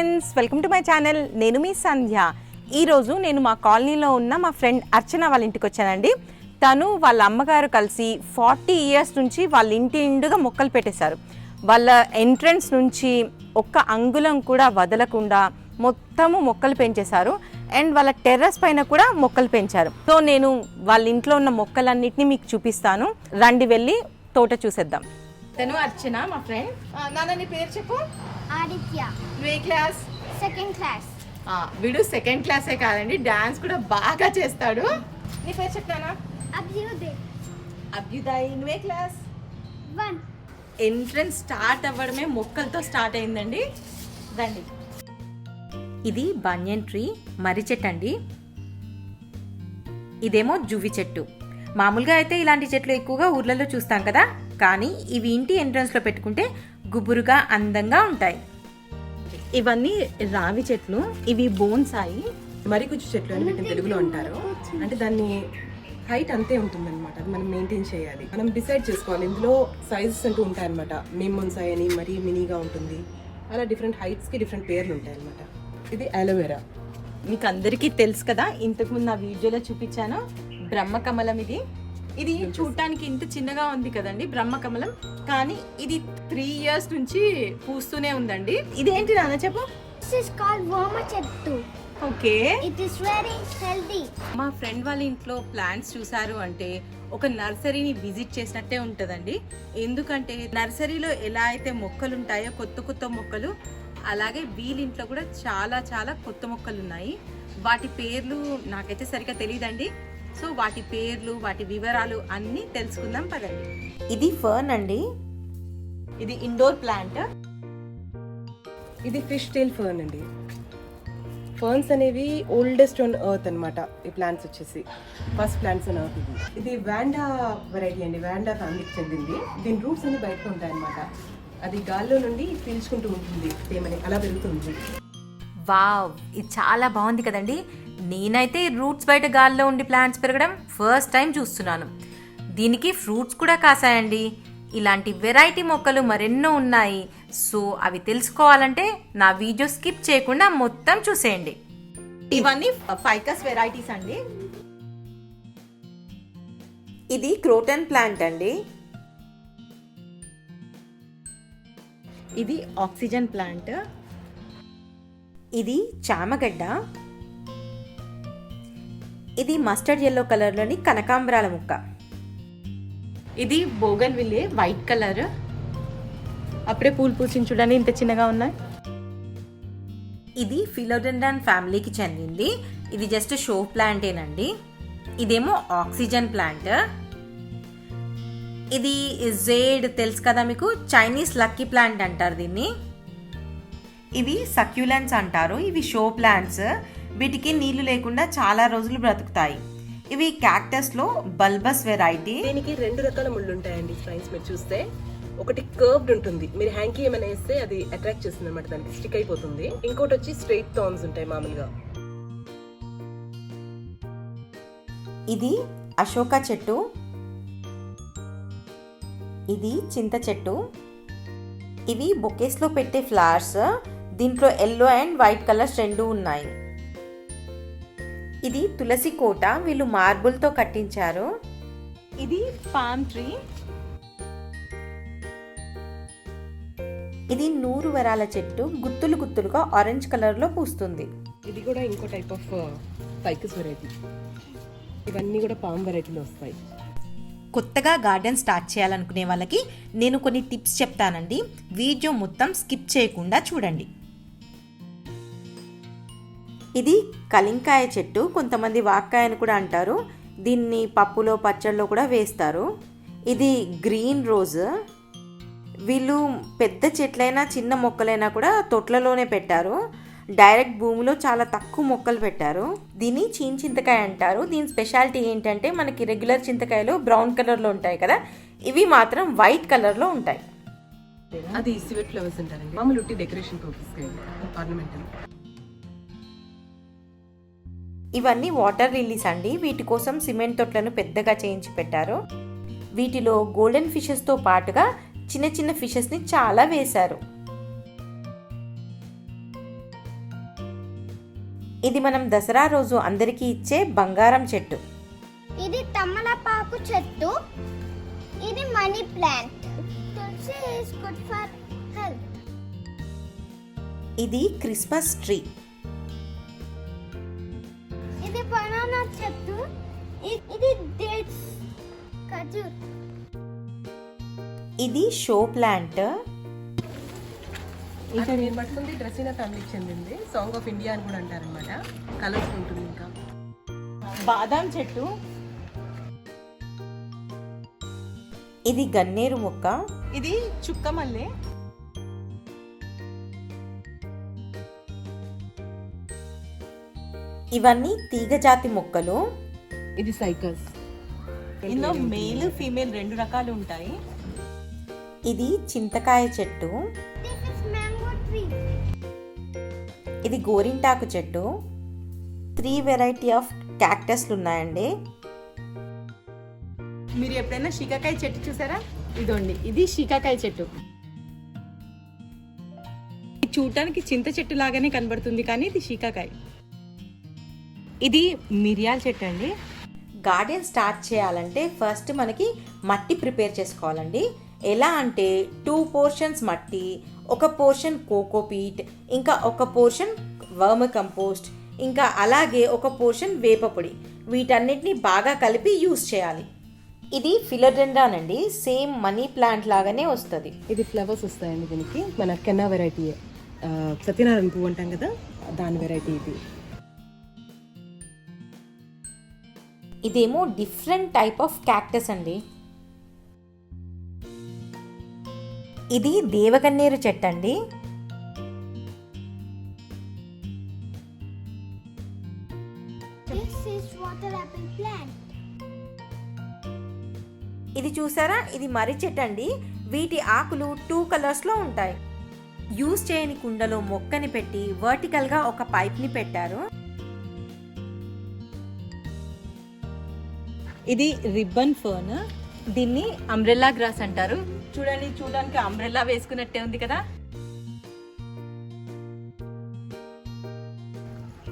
Friends welcome to my channel. నేను మీ సంధ్య. ఈరోజు నేను మా కాలనీలో ఉన్న మా ఫ్రెండ్ అర్చన వాళ్ళ ఇంటికి వచ్చానండి. తను వాళ్ళ అమ్మగారు కలిసి ఫార్టీ ఇయర్స్ నుంచి వాళ్ళ ఇంటి నిండుగా మొక్కలు పెట్టేశారు. వాళ్ళ ఎంట్రన్స్ నుంచి ఒక్క అంగుళం కూడా వదలకుండా మొత్తము మొక్కలు పెంచేశారు. అండ్ వాళ్ళ టెర్రస్ పైన కూడా మొక్కలు పెంచారు. సో నేను వాళ్ళ ఇంట్లో ఉన్న మొక్కలన్నిటిని మీకు చూపిస్తాను. రండి వెళ్ళి తోట చూసేద్దాం. తను అర్చన మా ఫ్రెండ్ నాన్న నీ పేరు చెప్పు. ఆదిత్య. నువ్వు ఏ క్లాస్ సెకండ్ క్లాస్ ఆ, వీడు సెకండ్ క్లాసే కాదండి డాన్స్ కూడా బాగా చేస్తాడు. నీ పేరు చెప్తానా అభ్యుదయ్. అభ్యుదయ్ నువ్వే క్లాస్ వన్ ఎంట్రన్స్ స్టార్ట్ అవ్వడమే మొక్కలతో స్టార్ట్ అయిందండి. రండి. ఇది బన్యన్ ట్రీ మర్రి చెట్టు అండి. ఇదేమో జువ్వి చెట్టు. మామూలుగా అయితే ఇలాంటి చెట్లు ఎక్కువగా ఊర్లలో చూస్తాం కదా. కానీ ఇవి ఇంటి ఎంట్రన్స్లో పెట్టుకుంటే గుబురుగా అందంగా ఉంటాయి. ఇవన్నీ రావి చెట్లు ఇవి బోన్సాయి మరిగుజ్జు చెట్లు అని వీటిని తెలుగులో అంటారు. అంటే దాన్ని హైట్ అంతే ఉంటుంది అనమాట అది మనం మెయింటైన్ చేయాలి. మనం డిసైడ్ చేసుకోవాలి ఇందులో సైజెస్ అంటూ ఉంటాయన్నమాట. మెమ్మన్సాయ్ అని మరీ మినీగా ఉంటుంది. అలా డిఫరెంట్ హైట్స్కి డిఫరెంట్ పేర్లు ఉంటాయి అనమాట ఇది అలోవెరా మీకు అందరికీ తెలుసు కదా ఇంతకుముందు నా వీడియోలో చూపించాను. బ్రహ్మకమలం ఇది. ఇది చూడటానికి ఇంత చిన్నగా ఉంది కదండి బ్రహ్మకమలం కానీ ఇది త్రీ ఇయర్స్ నుంచి పూస్తూనే ఉందండి. ఇదేంటి నాన్న చెప్పు? చెట్టు. Okay. It is very healthy మా ఫ్రెండ్ వాళ్ళ ఇంట్లో ప్లాంట్స్ చూసారు అంటే ఒక నర్సరీని విజిట్ చేసినట్టే ఉంటుందండి. ఎందుకంటే నర్సరీలో ఎలా అయితే మొక్కలు ఉంటాయో కొత్త కొత్త మొక్కలు అలాగే వీళ్ళింట్లో కూడా చాలా చాలా కొత్త మొక్కలు ఉన్నాయి వాటి పేర్లు నాకైతే సరిగ్గా తెలియదండి సో వాటి పేర్లు వాటి వివరాలు అన్నీ తెలుసుకుందాం పదండి. ఇది ఫర్న్ అండి. ఇది ఇండోర్ ప్లాంట్. ఇది ఫిష్ టైల్ ఫర్న్ అండి. ఫర్న్స్ అనేవి ఓల్డెస్ట్ ఆన్ ఎర్త్ అన్నమాట ఈ ప్లాంట్స్ వచ్చేసి. ఫస్ట్ ప్లాంట్స్ ఆన్ ఎర్త్ ఇది ఇది వాండా వెరైటీ అండి వాండా ఫ్యామిలీకి చెందింది. దీని రూట్స్ అన్ని బయట ఉంటాయి అన్నమాట. అది గాల్లో నుండి పీల్చుకుంటూ ఉంటుంది తేమని. అలా పెరుగుతుంది. వావ్ ఇది చాలా బాగుంది కదండి. నేనైతే రూట్స్ బయట గాల్లో ఉండి ప్లాంట్స్ పెరగడం ఫస్ట్ టైం చూస్తున్నాను. దీనికి ఫ్రూట్స్ కూడా కాసాయండి. ఇలాంటి వెరైటీ మొక్కలు మరెన్నో ఉన్నాయి. సో అవి తెలుసుకోవాలంటే నా వీడియో స్కిప్ చేయకుండా మొత్తం చూసేయండి. ఇవన్నీ ఫైకస్ వెరైటీస్ అండి. ఇది క్రోటన్ ప్లాంట్ అండి. ఇది ఆక్సిజన్ ప్లాంట్. ఇది చామగడ్డ. ఇది మస్టర్డ్ ఎల్లో కలర్లోని కనకాంబరాల ముక్క. ఇది బోగన్ విల్లే వైట్ కలర్. అప్పుడే పూలు పూసిన చూడండి ఇంత చిన్నగా ఉన్నాయి. ఇది ఫిలోడెండాన్ ఫ్యామిలీకి చెందింది. ఇది జస్ట్ షో ప్లాంటేనండి ఇదేమో ఆక్సిజన్ ప్లాంట్ ఇది జేడ్ తెలుసు కదా మీకు? చైనీస్ లక్కీ ప్లాంట్ అంటారు దీన్ని. ఇవి సక్యులెంట్స్ అంటారు. ఇవి షో ప్లాంట్స్ వీటికి నీళ్ళు లేకుండా చాలా రోజులు బ్రతుకుతాయి. ఇవి క్యాక్టస్లో బల్బస్ వెరైటీ. దీనికి రెండు రకాల ముళ్ళు ఉంటాయండి సైన్స్ మీరు చూస్తే. ఒకటి కర్వ్డ్ ఉంటుంది. మీరు హ్యాంకీ ఏమైనా వేస్తే అది అట్రాక్ట్ చేస్తుంది అనమాట దానికి స్టిక్ అయిపోతుంది. ఇంకోటి వచ్చి స్ట్రైట్ థార్న్స్ ఉంటాయి మామూలుగా. ఇది అశోక చెట్టు. ఇది చింత చెట్టు. ఇవి బొకేస్లో పెట్టే ఫ్లవర్స్ దీంట్లో ఎల్లో అండ్ వైట్ కలర్స్ రెండు ఉన్నాయి. ఇది తులసి కోట వీళ్ళు మార్బుల్తో కట్టించారు. ఇది పామ్ ట్రీ. ఇది నూరు వరాల చెట్టు గుత్తులు గుత్తులుగా ఆరెంజ్ కలర్లో పూస్తుంది. ఇది కూడా ఇంకో టైప్ ఆఫ్ ఫైకస్ వెరైటీ ఇవన్నీ కూడా పామ్ వెరైటీలో వస్తాయి. కొత్తగా గార్డెన్ స్టార్ట్ చేయాలనుకునే వాళ్ళకి నేను కొన్ని టిప్స్ చెప్తానండి. వీడియో మొత్తం స్కిప్ చేయకుండా చూడండి. ఇది కలింకాయ చెట్టు కొంతమంది వాక్కాయ అని కూడా అంటారు. దీన్ని పప్పులో పచ్చళ్ళలో కూడా వేస్తారు. ఇది గ్రీన్ రోజ్. వీళ్ళు పెద్ద చెట్లైనా చిన్న మొక్కలైనా కూడా తొట్లలోనే పెట్టారు. డైరెక్ట్ భూమిలో చాలా తక్కువ మొక్కలు పెట్టారు. దీన్ని చీన్ చింతకాయ అంటారు. దీని స్పెషాలిటీ ఏంటంటే మనకి రెగ్యులర్ చింతకాయలు బ్రౌన్ కలర్లో ఉంటాయి కదా. ఇవి మాత్రం వైట్ కలర్లో ఉంటాయి. అది సివెట్ ఫ్లవర్స్ అంటారండి. మామూలు డెకరేషన్ పర్పస్ ఆర్నమెంటల్ ఇవన్నీ వాటర్ లిల్లీస్ అండి. వీటి కోసం సిమెంట్ తొట్లను పెద్దగా చేయించి పెట్టారు. వీటిలో గోల్డెన్ ఫిషెస్తో పాటుగా చిన్న చిన్న ఫిషెస్ని చాలా వేశారు. ఇది మనం దసరా రోజు అందరికీ ఇచ్చే బంగారం చెట్టు. ఇది తమలపాకు చెట్టు. ఇది money plant. Tulsi good for health. ఇది క్రిస్మస్ ట్రీ. ఇది బనానా చెట్టు ఇది డేట్స్ ఖజూర్ ఇది షో ప్లాంట్ ఇంకా నేను పట్టుకుంది డ్రెస్సినా ఫ్యామిలీకి చెందింది సాంగ్ ఆఫ్ ఇండియా అని కూడా అంటారనమాట కలర్స్ ఉంటుంది ఇంకా. బాదాం చెట్టు. ఇది గన్నేరు మొక్క. ఇది చుక్క మల్లె. ఇవన్నీ తీగజాతి మొక్కలు. ఇది సైకస్ ఇందులో మేల్ ఫీమేల్ రెండు రకాలు ఉంటాయి. ఇది చింతకాయ చెట్టు. ఇది గోరింటాకు చెట్టు. త్రీ వెరైటీ ఆఫ్ క్యాక్టస్లు ఉన్నాయండి. మీరు ఎప్పుడైనా షికాకాయ చెట్టు చూసారా? ఇదోండి ఇది షికాకాయ చెట్టు. ఇది చూడటానికి చింత చెట్టు లాగానే కనబడుతుంది కానీ ఇది షికాకాయ. ఇది మిరియాల చెట్టు అండి. గార్డెన్ స్టార్ట్ చేయాలంటే ఫస్ట్ మనకి మట్టి ప్రిపేర్ చేసుకోవాలండి. ఎలా అంటే టూ పోర్షన్స్ మట్టి ఒక పోర్షన్ కోకోపీట్ ఇంకా ఒక పోర్షన్ వర్మ కంపోస్ట్ ఇంకా అలాగే ఒక పోర్షన్ వేపపొడి వీటన్నిటిని బాగా కలిపి యూస్ చేయాలి. ఇది ఫిలోడెండ్రాన్ అండి సేమ్ మనీ ప్లాంట్ లాగానే వస్తుంది. ఇది ఫ్లవర్స్ వస్తాయండి దీనికి. మన కెన్నా వెరైటీ సత్యనారాయణ పువ్వు అంటాం కదా దాని వెరైటీ ఇది. ఇదేమో డిఫరెంట్ టైప్ ఆఫ్ క్యాక్టస్ అండి. ఇది దేవగన్నేరు చెట్టు అండి. ఇది చూసారా? ఇది మర్రి చెట్టు అండి. వీటి ఆకులు టూ కలర్స్లో ఉంటాయి. యూజ్ చేయని కుండలో మొక్కని పెట్టి వర్టికల్గా ఒక పైప్ని పెట్టారు. ఇది రిబ్బన్ ఫర్న్. దీన్ని అంబ్రెల్లా గ్రాస్ అంటారు. చూడండి చూడడానికి అంబ్రెల్లా వేసుకున్నట్టే ఉంది కదా.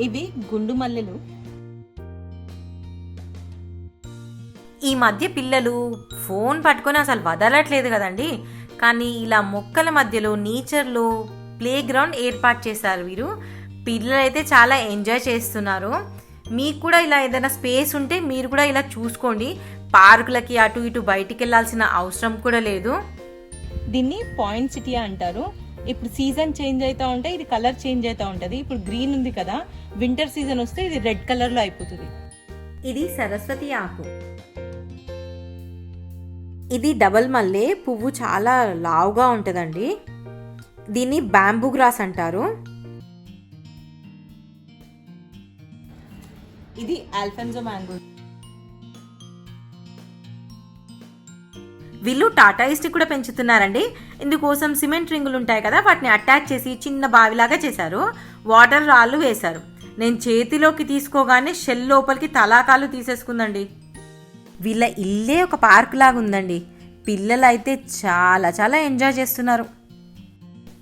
ఇవి గుండు మల్లెలు. ఈ మధ్య పిల్లలు ఫోన్ పట్టుకొని అసలు వదలట్లేదు కదండి. కానీ ఇలా మొక్కల మధ్యలో నేచర్లో ప్లే గ్రౌండ్ ఏర్పాటు చేశారు వీరు. పిల్లలైతే చాలా ఎంజాయ్ చేస్తున్నారు. మీకు కూడా ఇలా ఏదైనా స్పేస్ ఉంటే మీరు కూడా ఇలా చూసుకోండి. పార్కులకి అటు ఇటు బయటికి వెళ్ళాల్సిన అవసరం కూడా లేదు. దీన్ని పాయింట్ సిటీ అంటారు. ఇప్పుడు సీజన్ చేంజ్ అవుతా ఉంటే ఇది కలర్ చేంజ్ అవుతా ఉంటది. ఇప్పుడు గ్రీన్ ఉంది కదా వింటర్ సీజన్ వస్తే ఇది రెడ్ కలర్లో అయిపోతుంది. ఇది సరస్వతి ఆకు. ఇది డబల్ మల్లె పువ్వు చాలా లావుగా ఉంటుందండి. దీన్ని బ్యాంబూ గ్రాస్ అంటారు. ఇది ఆల్ఫెన్జో మ్యాంగో వీళ్ళు టాటా ఇస్ట్ కూడా పెంచుతున్నారండి. ఇందుకోసం సిమెంట్ రింగులు ఉంటాయి కదా వాటిని అటాచ్ చేసి చిన్న బావిలాగా చేశారు. వాటర్ రాళ్ళు వేశారు. నేను చేతిలోకి తీసుకోగానే షెల్ లోపలికి తలాకాలు తీసేసుకుందండి. వీళ్ళ ఇల్లే ఒక పార్క్ లాగా ఉందండి పిల్లలు అయితే చాలా చాలా ఎంజాయ్ చేస్తున్నారు.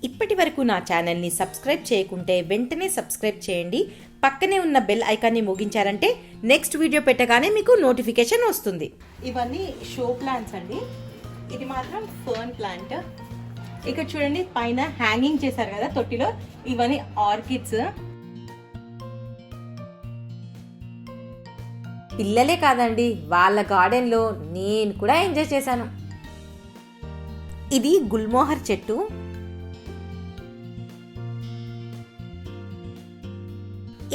ఇప్పటి వరకు నా ఛానల్ని సబ్స్క్రైబ్ చేయకుంటే వెంటనే సబ్స్క్రైబ్ చేయండి. పక్కనే ఉన్న బెల్ ఐకాన్ని ముగించారంటే నెక్స్ట్ వీడియో పెట్టగానే మీకు నోటిఫికేషన్ వస్తుంది. ఇవన్నీ షో ప్లాంట్స్ అండి. ఇది మాత్రం ఫర్న్ ప్లాంట్ ఇక్కడ చూడండి పైన హ్యాంగింగ్ చేశారు కదా తొట్టిలో. ఇవన్నీ ఆర్కిడ్స్ పిల్లలే కాదండి వాళ్ళ గార్డెన్లో నేను కూడా ఎంజాయ్ చేశాను. ఇది గుల్మోహర్ చెట్టు.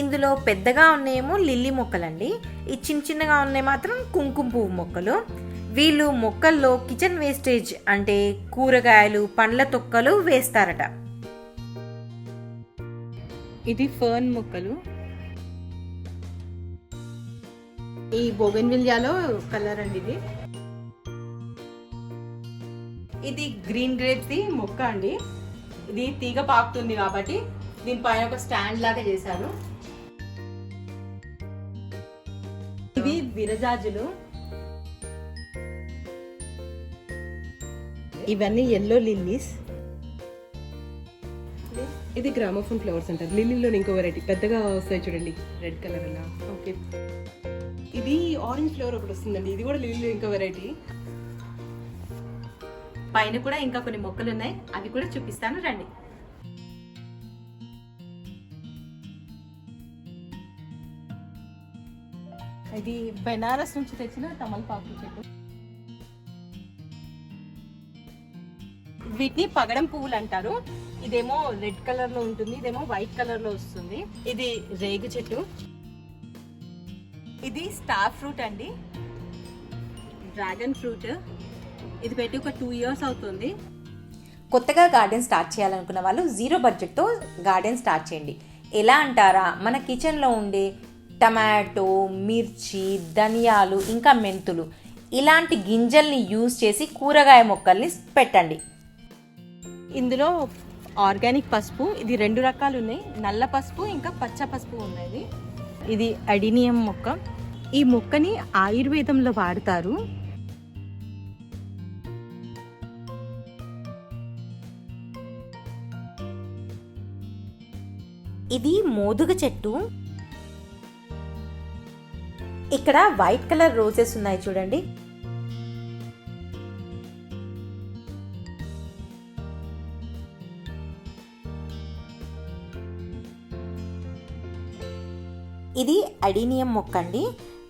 ఇందులో పెద్దగా ఉన్నాయేమో లిల్లీ మొక్కలండి. ఈ చిన్న చిన్నగా ఉన్నాయి మాత్రం కుంకుమ పువ్వు మొక్కలు. వీళ్ళు మొక్కల్లో కిచెన్ వేస్టేజ్ అంటే కూరగాయలు పండ్ల తొక్కలు వేస్తారట. ఇది ఫర్న్ మొక్కలు. ఈ బోగన్విలియాలో కలర్ అండి ఇది. ఇది గ్రీన్ గ్రేప్స్ ది మొక్క అండి. ఇది తీగ పాకుతుంది కాబట్టి దీనిపైన ఒక స్టాండ్ లాగా చేశారు. విరజాజులు. ఇవన్నీ ఎల్లో లిల్లీస్ ఇది గ్రామోఫోన్ ఫ్లవర్స్ అంటారు. లిల్లీలో ఇంకో వెరైటీ పెద్దగా వస్తాయి చూడండి. రెడ్ కలర్ అలా. ఓకే ఇది ఆరెంజ్ ఫ్లేవర్ ఒకటి వస్తుందండి. ఇది కూడా లిల్లీలో ఇంకో వెరైటీ పైన కూడా ఇంకా కొన్ని మొక్కలు ఉన్నాయి. అవి కూడా చూపిస్తాను. రండి. ఇది బెనారస్ నుంచి తెచ్చిన తమలపాకు చెట్టు. వీటిని పగడం పువ్వులు అంటారు. ఇదేమో రెడ్ కలర్లో ఉంటుంది ఇదేమో వైట్ కలర్లో వస్తుంది. ఇది రేగు చెట్టు. ఇది స్టార్ ఫ్రూట్ అండి. Dragon fruit. ఇది పెట్టి ఒక టూ ఇయర్స్ అవుతుంది. కొత్తగా గార్డెన్ స్టార్ట్ చేయాలనుకున్న వాళ్ళు జీరో బడ్జెట్తో గార్డెన్ స్టార్ట్ చేయండి. ఎలా అంటారా? మన కిచెన్లో ఉండే టమాటో మిర్చి ధనియాలు ఇంకా మెంతులు. ఇలాంటి గింజల్ని యూజ్ చేసి కూరగాయ మొక్కల్ని పెట్టండి. ఇందులో ఆర్గానిక్ పసుపు ఇది రెండు రకాలు ఉన్నాయి. నల్ల పసుపు ఇంకా పచ్చ పసుపు ఉన్నాయి ఇది అడినియం మొక్క. ఈ మొక్కని ఆయుర్వేదంలో వాడతారు. ఇది మోదుగ చెట్టు. ఇక్కడ వైట్ కలర్ రోజెస్ ఉన్నాయి చూడండి. ఇది అడీనియం మొక్క అండి.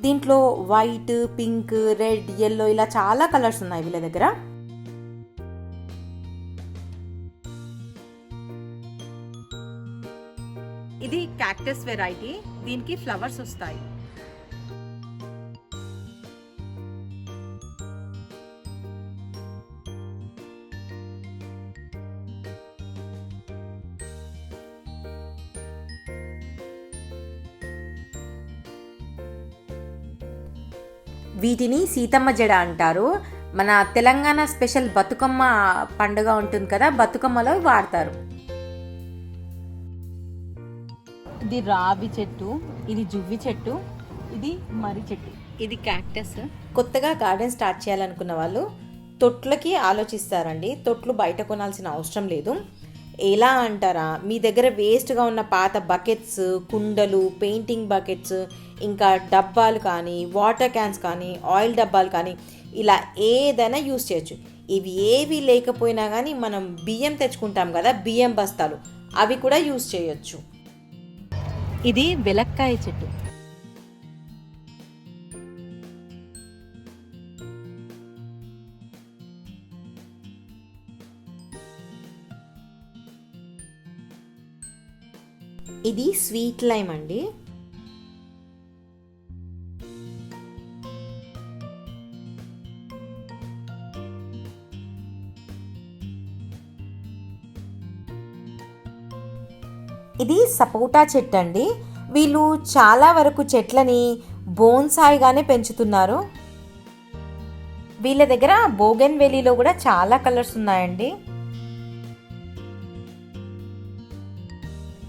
దీంట్లో వైట్ పింక్ రెడ్ ఎల్లో ఇలా చాలా కలర్స్ ఉన్నాయి వీళ్ళ దగ్గర. ఇది క్యాక్టస్ వెరైటీ దీనికి ఫ్లవర్స్ వస్తాయి. వీటిని సీతమ్మ జడ అంటారు. మన తెలంగాణ స్పెషల్ బతుకమ్మ పండుగ ఉంటుంది కదా బతుకమ్మలో వాడతారు. ఇది రావి చెట్టు ఇది జువ్వి చెట్టు ఇది మర్రి చెట్టు. ఇది క్యాక్టస్. కొత్తగా గార్డెన్ స్టార్ట్ చేయాలనుకున్న వాళ్ళు తొట్లకి ఆలోచిస్తారండి. తొట్లు బయట కొనాల్సిన అవసరం లేదు. ఎలా అంటారా? మీ దగ్గర వేస్ట్గా ఉన్న పాత బకెట్స్ కుండలు పెయింటింగ్ బకెట్స్ ఇంకా డబ్బాలు కానీ వాటర్ క్యాన్స్ కానీ ఆయిల్ డబ్బాలు కానీ ఇలా ఏదైనా యూస్ చేయొచ్చు. ఇవి ఏవి లేకపోయినా కానీ మనం బియ్యం తెచ్చుకుంటాం కదా బియ్యం బస్తాలు. అవి కూడా యూస్ చేయొచ్చు. ఇది వెలక్కాయ చెట్టు. ఇది స్వీట్ లైమ్ అండి. ఇది సపోటా చెట్టు అండి. వీళ్ళు చాలా వరకు చెట్లని బోన్సాయిగానే పెంచుతున్నారు. వీళ్ళ దగ్గర బోగెన్ వెలీలో కూడా చాలా కలర్స్ ఉన్నాయండి.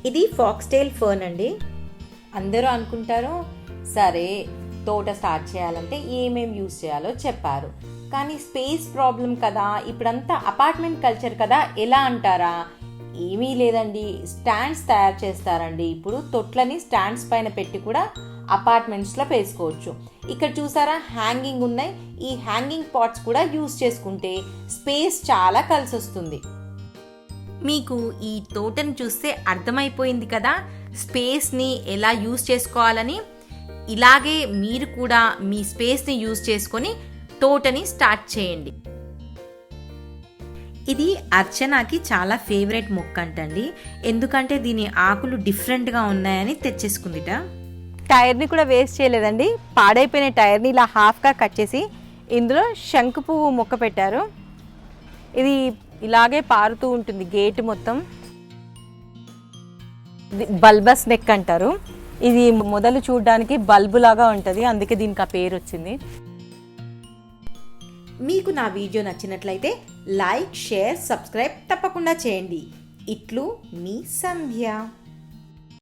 ఇది ఫాక్స్టైల్ ఫర్న్ అండి. అందరూ అనుకుంటారు సరే తోట స్టార్ట్ చేయాలంటే ఏమేమి యూస్ చేయాలో చెప్పారు. కానీ స్పేస్ ప్రాబ్లం కదా ఇప్పుడంతా అపార్ట్మెంట్ కల్చర్ కదా ఎలా అంటారా? ఏమీ లేదండి స్టాండ్స్ తయారు చేస్తారండి. ఇప్పుడు తొట్లని స్టాండ్స్ పైన పెట్టి కూడా అపార్ట్మెంట్స్లో వేసుకోవచ్చు. ఇక్కడ చూసారా హ్యాంగింగ్ ఉన్నాయి. ఈ హ్యాంగింగ్ పాట్స్ కూడా యూస్ చేసుకుంటే స్పేస్ చాలా కలిసి వస్తుంది మీకు ఈ తోటను చూస్తే అర్థమైపోయింది కదా స్పేస్ని ఎలా యూస్ చేసుకోవాలని. ఇలాగే మీరు కూడా మీ స్పేస్ని యూస్ చేసుకొని తోటని స్టార్ట్ చేయండి. ఇది అర్చనకి చాలా ఫేవరెట్ మొక్క అంటండి ఎందుకంటే దీని ఆకులు డిఫరెంట్గా ఉన్నాయని తెచ్చేసుకుందిట. టైర్ని కూడా వేస్ట్ చేయలేదండి. పాడైపోయిన టైర్ని ఇలా హాఫ్గా కట్ చేసి ఇందులో శంకు పువ్వు మొక్క పెట్టారు. ఇది ఇలాగే పారుతూ ఉంటుంది గేట్ మొత్తం. బల్బస్ నెక్ అంటారు. ఇది మొదలు చూడడానికి బల్బు లాగా ఉంటుంది అందుకే దీనికి ఆ పేరు వచ్చింది. మీకు నా వీడియో నచ్చినట్లయితే లైక్ షేర్ సబ్స్క్రైబ్ తప్పకుండా చేయండి. ఇట్లు మీ సంధ్య.